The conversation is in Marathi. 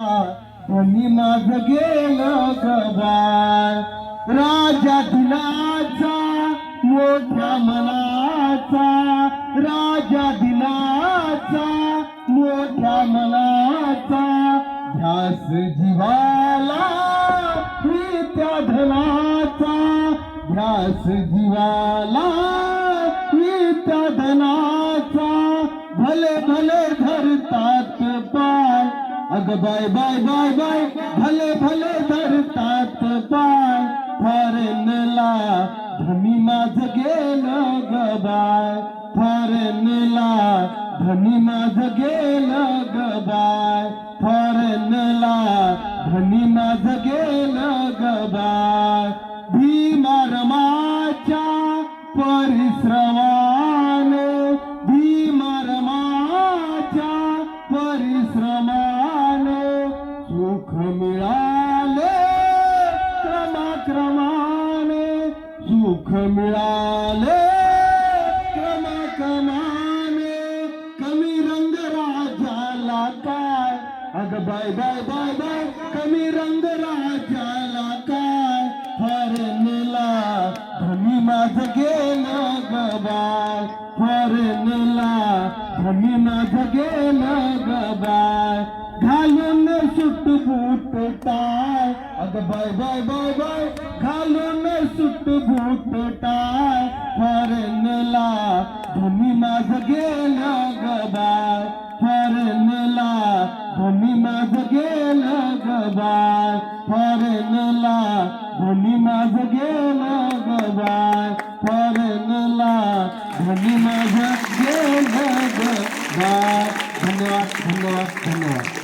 धनी माझ गेलं गबाळ राजा दिनाचा मोठ्या मनाचा. राजा दिनाचा मोठ्या मनाचा. ध्यास जीवाला ही त्या धनाचा. ध्यास जीवाला ही त्या धनाचा. भले भले धरतात पाय अग बाय बाय बाय बाय भले भले धरतात पाय फॉरेनला धनी माझ गेलं ग बाय फॉरेनला धनी माझ गेलं ग बाय फॉरेनला धनी माझ गेलं ग बाय. भीमा रमाच्या परिश्रवा मिळाले. मिळाले क्रमाक्रमाने कमी रंग राजाला काय? अग बाय बाय बाय बाय कमी रंग राजाला काय? नीला धनी माझ गेलं ग बाय फॉरेनला धनी माझ गेलं ग बाय घालून सुट बूट टाय अग bye bye bye bye suit boot हरणला भूमी माझ गेलं ग हरणला भूमी माझ गेलं ग हरणला भूमी माझ गेलं ग हरणला भूमी माझ गेलं ग धन्यवाद धन्यवाद धन्यवाद.